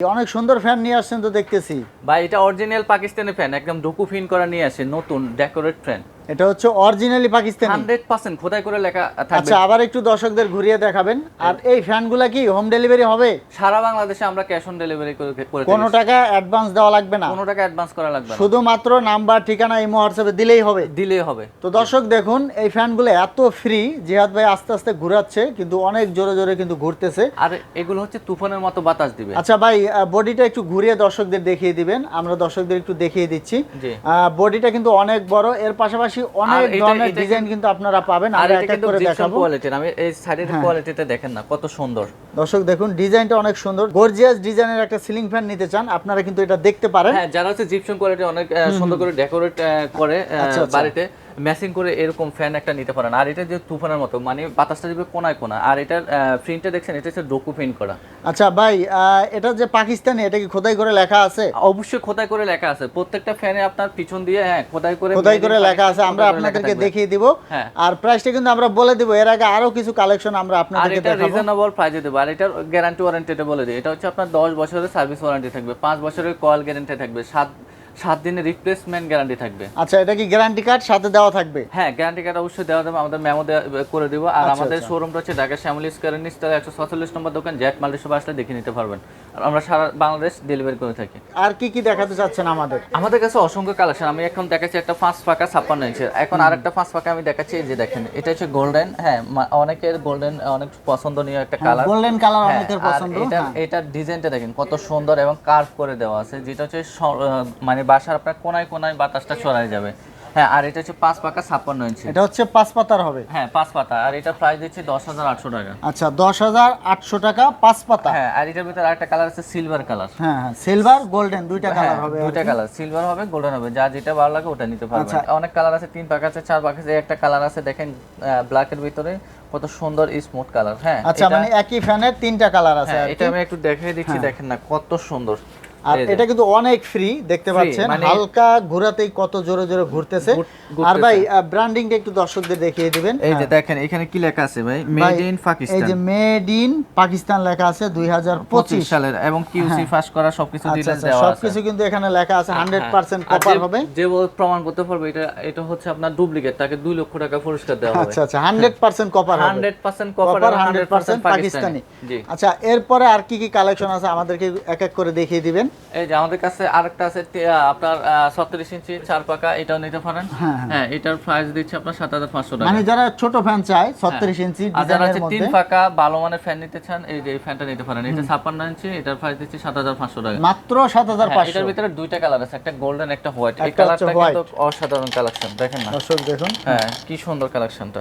অনেক সুন্দর ফ্যান নিয়ে আসছেন তো দেখতেছি। ভাই, এটা অরিজিনাল পাকিস্তানি ফ্যান একদম ডুকু ফিন করা নিয়ে আসে, নতুন ডেকোরেট ফ্যান এটা হচ্ছে অরিজিনালি পাকিস্তানি। হান্ড্রেড পার্সেন্ট খোদাই করে লেখা থাকবে। আচ্ছা আবার একটু দর্শকদের ঘুরিয়ে দেখাবেন। আর এই ফ্যানগুলা কি হোম ডেলিভারি হবে? সারা বাংলাদেশে আমরা ক্যাশ অন ডেলিভারি করে করে কোনো টাকা অ্যাডভান্স দেওয়া লাগবে না। কোনো টাকা অ্যাডভান্স করা লাগবে না। শুধুমাত্র নাম্বার ঠিকানা এই হোয়াটসঅ্যাপে দিলেই হবে। দিলেই হবে। তো দর্শক দেখুন এই ফ্যানগুলো এত ফ্রি জিহাদ ভাই আস্তে আস্তে ঘুরাচ্ছে কিন্তু অনেক জোরে জোরে কিন্তু ঘুরতেছে। আর এগুলো হচ্ছে তুফানের মতো বাতাস দিবে। আচ্ছা ভাই বডিটা একটু ঘুরিয়ে দর্শকদের দেখিয়ে দিবেন। আমরা দর্শকদের একটু দেখিয়ে দিচ্ছি। বডিটা কিন্তু অনেক বড়। এর পাশাপাশি অনেক ধরনের ডিজাইন কিন্তু- আপনারা পাবেন। আর এটা করে দেখাবো। কোয়ালিটির আমি এই সাইডের হ্যাঁ। কোয়ালিটিতে দেখেন না কত সুন্দর। দর্শক দেখুন ডিজাইনটা অনেক সুন্দর। গর্জিয়াস ডিজাইনের একটা সিলিং ফ্যান নিতে চান আপনারা কিন্তু এটা দেখতে পারেন। হ্যাঁ যারা হচ্ছে জিপসন কোয়ালিটি অনেক সুন্দর করে ডেকোরেট করে আচ্ছা, আচ্ছা। বাড়িতে ম্যাচিং করে এরকম ফ্যান একটা নিতে পারেন। আর এটা যে তুফানের মতো মানে বাতাসটা দিবে কোনায় কোনা আর এটার প্রিন্টটা দেখছেন এটা হচ্ছে ডোকু প্রিন্ট করা। আচ্ছা ভাই এটা যে পাকিস্তানি এটা কি খোদাই করে লেখা আছে? অবশ্যই খোদাই করে লেখা আছে। প্রত্যেকটা ফ্যানে আপনার পিছন দিয়ে হ্যাঁ খোদাই করে খোদাই করে লেখা আছে। আমরা আপনাদেরকে দেখিয়ে দিব। হ্যাঁ। আর প্রাইসটা কিন্তু আমরা বলে দিব। এর আগে আরও কিছু কালেকশন আমরা আর আপনাদেরকে এটা রিজনেবল প্রাইসে দেবো। আর এটার গ্যারান্টি ওয়ারেন্টি এটা বলে দিই। এটা হচ্ছে আপনার দশ বছরের সার্ভিস ওয়ারেন্টি থাকবে। পাঁচ বছরের কল গ্যারান্টি থাকবে। সাত সাত দিনের রিপ্লেসমেন্ট গ্যারান্টি থাকবে। আচ্ছা এটা কি গ্যারান্টি কার্ড সাথে দেওয়া থাকবে? হ্যাঁ গ্যারান্টি কার্ড অবশ্যই দেওয়া যাবে আমাদের মেমো করে দেবো। আর আচ্ছা, আমাদের আচ্ছা। শোরুমটা হচ্ছে ঢাকা শ্যামলি স্কোয়ার তাহলে একশো সাতচল্লিশ নম্বর দোকান জ্যাট সব আসলে দেখে নিতে পারবেন। আমরা সারা বাংলাদেশ ডেলিভারি করে থাকি। আর কি কি দেখাতে চাচ্ছেন আমাদের? আমাদের কাছে অসংখ্য কালেকশন আমি এখন দেখাচ্ছি একটা পাঁচ ফাঁকা ছাপ্পান্ন ইঞ্চি এখন আর একটা পাঁচ ফাঁকা আমি দেখাচ্ছি এই যে দেখেন এটা হচ্ছে গোল্ডেন হ্যাঁ অনেকের গোল্ডেন অনেক পছন্দনীয় একটা কালার গোল্ডেন কালার অনেকের পছন্দ এটা হ্যাঁ। এটার ডিজাইনটা দেখেন কত সুন্দর এবং কার্ভ করে দেওয়া আছে যেটা হচ্ছে মানে বাসার আপনার কোনায় কোনায় বাতাসটা ছড়ায় যাবে। হ্যাঁ আর এটা হচ্ছে পাঁচ পাকা ছাপ্পান্ন ইঞ্চি। এটা হচ্ছে পাঁচ পাতার হবে? হ্যাঁ পাঁচ পাতা। আর এটা প্রাইস দিচ্ছে দশ হাজার আটশো টাকা। আচ্ছা দশ হাজার আটশো টাকা পাঁচ পাতা? হ্যাঁ আর এটার ভিতরে আরেকটা কালার আছে সিলভার কালার হ্যাঁ হ্যাঁ সিলভার গোল্ডেন দুইটা হ্যাঁ কালার হবে দুইটা কালার সিলভার হবে গোল্ডেন হবে। যা যেটা ভালো লাগে ওটা নিতে পারবেন। আচ্ছা। অনেক কালার আছে তিন পাক আছে চার পাক আছে একটা কালার আছে দেখেন ব্ল্যাকের ভিতরে কত সুন্দর স্মুথ কালার হ্যাঁ আচ্ছা মানে একই ফ্যানের তিনটা কালার আছে হ্যাঁ এটা আমি একটু দেখিয়ে দিচ্ছি দেখেন না কত সুন্দর। আর এটা কিন্তু অনেক ফ্রি দেখতে পাচ্ছেন। মানে- হালকা ঘোরাতেই কত জোরে জোরে ঘুরতেছে। আর ভাই ব্র্যান্ডিংটা একটু দর্শকদের দেখিয়ে দিবেন। এই যে দেখেন এখানে কি লেখা আছে ভাই? মেড ইন এই যে মেড ইন পাকিস্তান লেখা আছে দুই হাজার পঁচিশ। পঁচিশ সালের এবং কিউসি ফাঁস করা সবকিছু আচ্ছা ডিটেইলস আচ্ছা দেওয়া আছে। সবকিছু কিন্তু এখানে লেখা আছে হান্ড্রেড হ্যাঁ। পার্সেন্ট আর কপার হবে। যে প্রমাণ করতে পারবে এটা এটা হচ্ছে আপনার ডুপ্লিকেট তাকে দুই লক্ষ টাকা পুরস্কার দেওয়া হবে। আচ্ছা আচ্ছা হান্ড্রেড পার্সেন্ট কপার হবে। Hundred percent copper copper hundred hundred percent percent Pakistani Pakistani আচ্ছা এরপরে আর কি কি কালেকশন আছে আমাদেরকে এক এক করে দেখিয়ে দিবেন। এই যে আমাদের কাছে আরেকটা আছে আপনার ছত্রিশ ইঞ্চি চার পাকা এটাও নিতে পারেন। হ্যাঁ, হ্যাঁ। এটার প্রাইস দিচ্ছে আপনার সাত হাজার পাঁচশো টাকা। মানে যারা ছোট ফ্যান চায় ছত্রিশ ইঞ্চি আর যারা হচ্ছে তিন পাকা ভালো মানের ফ্যান নিতে চান এই যে এই ফ্যানটা নিতে পারেন। এটা ছাপ্পান্ন ইঞ্চি এটার প্রাইস দিচ্ছে সাত হাজার পাঁচশো টাকা। মাত্র সাত হাজার হ্যাঁ, পাঁচশো। এটার ভিতরে দুইটা কালার আছে একটা গোল্ডেন একটা হোয়াইট এই কালারটা কিন্তু অসাধারণ কালেকশন দেখেন না। দর্শক দেখুন। হ্যাঁ কি সুন্দর কালেকশনটা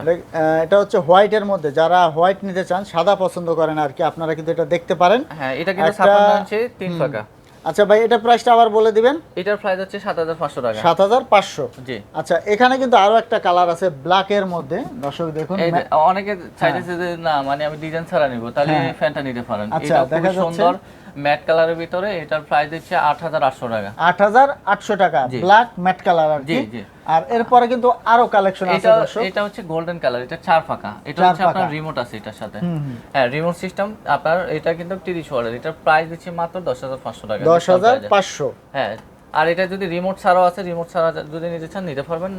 এটা হচ্ছে হোয়াইটের মধ্যে যারা হোয়াইট নিতে চান সাদা পছন্দ করেন আর কি আপনারা কিন্তু এটা দেখতে পারেন। হ্যাঁ এটা কিন্তু ছাপ্পান্ন ইঞ্চি তিন পাকা আচ্ছা ভাই এটা প্রাইসটা আবার বলে দিবেন? এটার প্রাইস হচ্ছে সাত হাজার পাঁচশো টাকা। সাত হাজার পাঁচশো? জি। আচ্ছা এখানে কিন্তু আরও একটা কালার আছে ব্ল্যাক এর মধ্যে। দর্শক দেখুন অনেকে চাইতেছে যে না মানে আমি ডিজাইন ছাড়া নিব। তাহলে ফ্যানটা নিতে পারেন। আচ্ছা, এটা খুব সুন্দর। ম্যাট কালারের ভিতরে এটার প্রাইস দিচ্ছে আট হাজার আটশো টাকা। আট হাজার আটশো টাকা ব্ল্যাক ম্যাট কালার আর জি, জি। আর এরপরে কিন্তু আরও কালেকশন আছে এটা এটা হচ্ছে গোল্ডেন কালার এটা চার ফাঁকা। এটা হচ্ছে আপনার রিমোট আছে এটার সাথে। হ্যাঁ রিমোট সিস্টেম আপনার এটা কিন্তু তিরিশ ওয়াটের এটার প্রাইস দিচ্ছে মাত্র দশ হাজার পাঁচশো টাকা। দশ discount হাজার price এ। পাঁচশো। হ্যাঁ আর এটা যদি রিমোট ছাড়াও আছে রিমোট ছাড়া যদি নিতে চান নিতে পারবেন।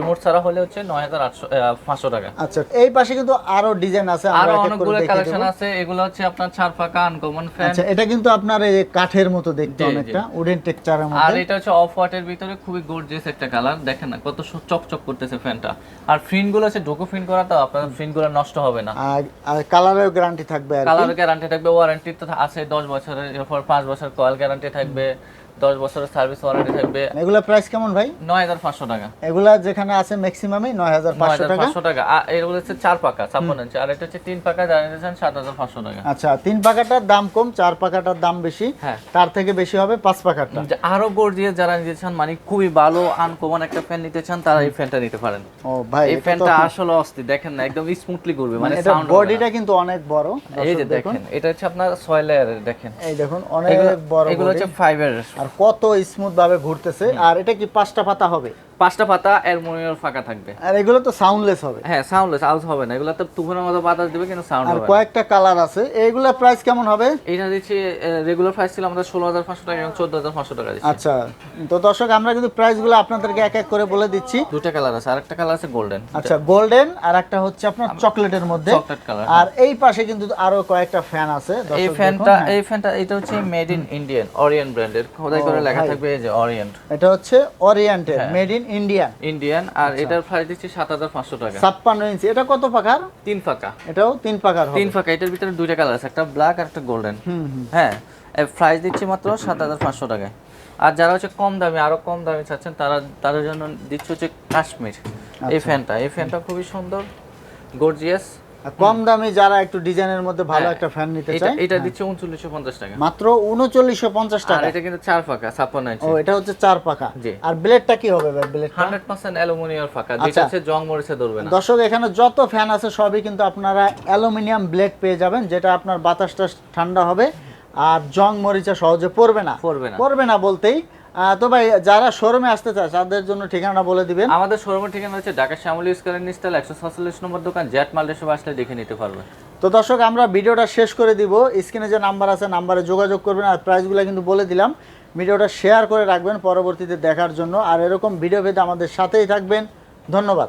রিমোট ছাড়া হলে হচ্ছে নয় হাজার আটশো পাঁচশো টাকা। আচ্ছা এই পাশে কিন্তু আরও ডিজাইন আছে আরও অনেকগুলো কালেকশন আছে এগুলো হচ্ছে আপনার চার ফাঁকা আনকমন ফ্যান আচ্ছা এটা কিন্তু আপনার এই কাঠের মতো দেখতে। অনেকটা উডেন টেক্সচারের আর মধ্যে এটা হচ্ছে অফ হোয়াইটের ভিতরে খুবই গর্জিয়াস একটা কালার দেখেন না কত চকচক করতেছে ফ্যানটা আর ফিনগুলো হচ্ছে ডোকো ফিন করা তো আপনার ফিনগুলো নষ্ট হবে না। আর আর কালারের গ্যারান্টি থাকবে আর কি। কালার গ্যারান্টি থাকবে ওয়ারেন্টি তো আছে দশ বছরের এরপর পাঁচ বছর কয়েল গ্যারান্টি থাকবে। দশ বছরের সার্ভিস ওয়ারেন্টি থাকবে। এগুলা প্রাইস কেমন ভাই? নয় হাজার পাঁচশো টাকা। এগুলা যেখানে আছে ম্যাক্সিমামই নয় হাজার পাঁচশো টাকা। পাঁচশো টাকা। আর এগুলো হচ্ছে চার পাকা ছাপ্পান্ন ইঞ্চি আর এটা হচ্ছে তিন পাকা জানিয়ে সাত হাজার পাঁচশো টাকা। আচ্ছা তিন পাকাটার দাম কম চার পাকাটার দাম বেশি। হ্যাঁ। তার থেকে বেশি হবে পাঁচ পাকাটা। আরও গর্জিয়াস যারা নিতে চান মানে খুবই ভালো আনকমন একটা ফ্যান নিতে চান তারা এই ফ্যানটা নিতে পারেন। ও ভাই এই ফ্যানটা আসলে অস্থির দেখেন না একদম স্মুথলি ঘুরবে মানে সাউন্ড বডিটা কিন্তু অনেক বড় এই যে দেখেন। এটা হচ্ছে আপনার ছয় লেয়ারের দেখেন। এই দেখুন অনেক বড় এগুলো হচ্ছে ফাইবার আর কত স্মুথ ভাবে ঘুরতেছে। আর এটা কি পাঁচটা পাতা হবে? পাঁচটা পাতা অ্যালুমিনিয়াম ফাঁকা থাকবে। আর এগুলো তো সাউন্ডলেস হবে। হ্যাঁ সাউন্ডলেস আওয়াজ হবে না। এগুলো তো তুফানের মতো বাতাস দিবে কিন্তু সাউন্ড হবে না। কয়েকটা কালার আছে। এইগুলা প্রাইস কেমন হবে? এটা দিচ্ছি রেগুলার প্রাইস ছিল আমাদের ষোলো হাজার পাঁচশো টাকা এবং চোদ্দ হাজার পাঁচশো টাকা দিচ্ছি। আচ্ছা তো দর্শক আমরা কিন্তু প্রাইসগুলো আপনাদেরকে এক এক করে বলে দিচ্ছি। দুটা কালার আছে আরেকটা কালার আছে গোল্ডেন আচ্ছা গোল্ডেন আর একটা হচ্ছে আপনার চকলেটের মধ্যে। চকলেট কালার আর এই পাশে কিন্তু আরও কয়েকটা ফ্যান আছে। এই ফ্যানটা হ্যাঁ। এই ফ্যানটা এটা হচ্ছে মেড ইন ইন্ডিয়ান অরিয়েন্ট ব্র্যান্ডের খোদাই করে লেখা থাকবে এই যে অরিয়েন্ট এটা হচ্ছে ওরিয়েন্টেড হ্যাঁ। মেড ইন ইন্ডিয়া ইন্ডিয়ান আর এটার প্রাইস দিচ্ছি সাত হাজার পাঁচশো টাকা। ছাপ্পান্ন ইঞ্চি এটা কত পাকার তিন ফাঁকা। এটাও তিন পাকার তিন ফাঁকা এটার ভিতরে দুইটা কালার আছে একটা ব্ল্যাক আর একটা গোল্ডেন হ্যাঁ প্রাইস দিচ্ছি মাত্র সাত হাজার পাঁচশো টাকায়। আর যারা হচ্ছে কম দামি আরও কম দামি চাচ্ছেন তারা তাদের জন্য দিচ্ছে হচ্ছে কাশ্মীর। এই ফ্যানটা এই ফ্যানটা খুবই সুন্দর গর্জিয়াস কম দামে যারা একটু ডিজাইনের মধ্যে ভালো হ্যাঁ, একটা ফ্যান নিতে চায় এটা দিচ্ছে উনচল্লিশশো পঞ্চাশ টাকা। মাত্র উনচল্লিশশো পঞ্চাশ আর টাকা। এটা কিন্তু চার ফাঁকা ছাপ্পান্ন ইঞ্চি ও এটা হচ্ছে চার পাকা। আর ব্লেডটা কি হবে ভাই ব্লেডটা হান্ড্রেড পার্সেন্ট অ্যালুমিনিয়াম ফাঁকা আচ্ছা। যেটা হচ্ছে জং মরিচে ধরবে না। দর্শক এখানে যত ফ্যান আছে সবই কিন্তু আপনারা অ্যালুমিনিয়াম ব্লেড পেয়ে যাবেন যেটা আপনার বাতাসটা ঠান্ডা হবে আর জং মরিচা সহজে পড়বে না। পড়বে না। পড়বে না বলতেই তো ভাই যারা শোরুমে আসতে চায় তাদের জন্য ঠিকানা বলে দিবেন। আমাদের শোরুমের ঠিকানা হচ্ছে ঢাকা শ্যামলী স্কোয়ারের নিস্তাল একশো সাতচল্লিশ নম্বর দোকান জ্যাট মাল এসব আসলে দেখে নিতে পারবে তো দর্শক আমরা ভিডিওটা শেষ করে দিব। স্ক্রিনে যে নাম্বার আছে নাম্বারে যোগাযোগ করবেন আর প্রাইসগুলো কিন্তু বলে দিলাম। ভিডিওটা শেয়ার করে রাখবেন পরবর্তীতে দেখার জন্য। আর এরকম ভিডিও পেতে আমাদের সাথেই থাকবেন। ধন্যবাদ।